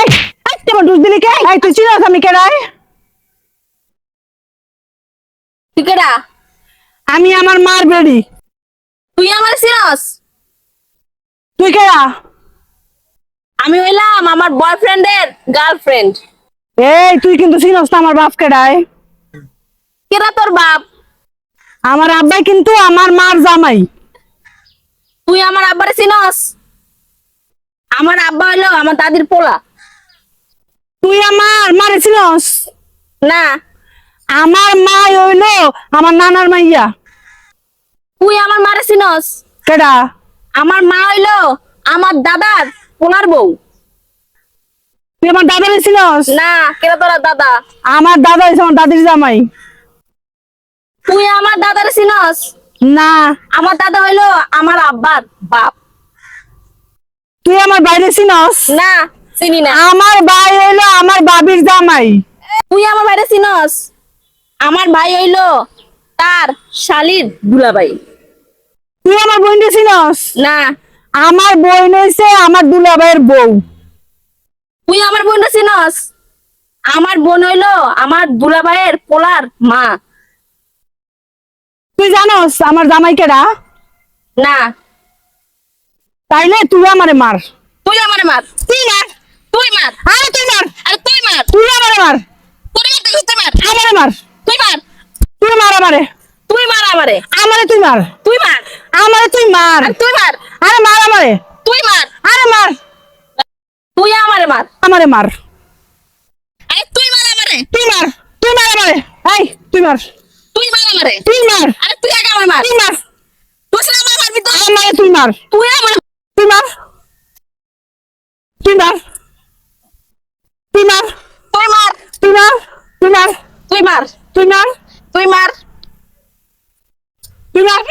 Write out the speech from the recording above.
এই তোমার দুধ দিলি কে? এই তুই চিনাস আমি কেডাই? তুই কেডা? আমি আমার মার বেড়ি। তুই আমার সিনস তুই কেডা? আমি হইলাম আমার বয়ফ্রেন্ডের গার্লফ্রেন্ড। এই তুই কিন্তু চিনস না আমার বাপ কেডাই। কেডা তোর বাপ? আমার আব্বাই কিন্তু আমার মার জামাই। তুই আমার আব্বারে চিনস? আমার আব্বা হইল আমার দাদির পোলা। তুই আমার মারে চিনস? না। আমার মা হইল আমার নানার মাইয়া। তুই আমার মারে চিনস? কেডা? আমার মা হইল আমার দাদার পোলার বউ। তুই আমার দাদারে চিনস? না কেডা তোরা দাদা? আমার দাদা হইছে আমার দাদির জামাই। তুই আমার দাদারে চিনস? না। আমার দাদা হইল আমার আব্বার বাপ। তুই আমার বাইরে চিনস? না চিনি না। আমার ভাই হইল আমার বাবির জামাই। তুই আমার বাইরে চিনস? আমার ভাই হইল তার শালির দুলাভাই। তুই আমার বোনকে চিনস? না। আমার বোন হইছে আমার দুলাভাইয়ের বউ। তুই আমার বোন চিনস? আমার বোন হইল আমার দুলাভাইয়ের পোলার মা। তুই জানস আমার জামাই কেডা না। তাইলে তুই আমারে মার তুই আমারে মার তুই মার তুই মার আরে তুই মার আরে তুই মার তুই আমারে মার তুই মার তুই মার আমারে মার তুই মার তুই মার আমারে তুই মার আমারে আমারে তুই মার তুই মার আমারে তুই মার তুই মার আরে মার আমারে তুই মার আরে মার তুই আমারে মার আমারে মার আরে তুই মার আমারে তুই মার তুই মার আমারে এই তুই মার তুই মার আমারে তুই মার আরে তুই আগে আমার মার তুই মার তুই আমার মারবি তো আমারে তুই মার তুই আমার তুই মার তুই মার তুই মার তুই মার তুই মার তুই মার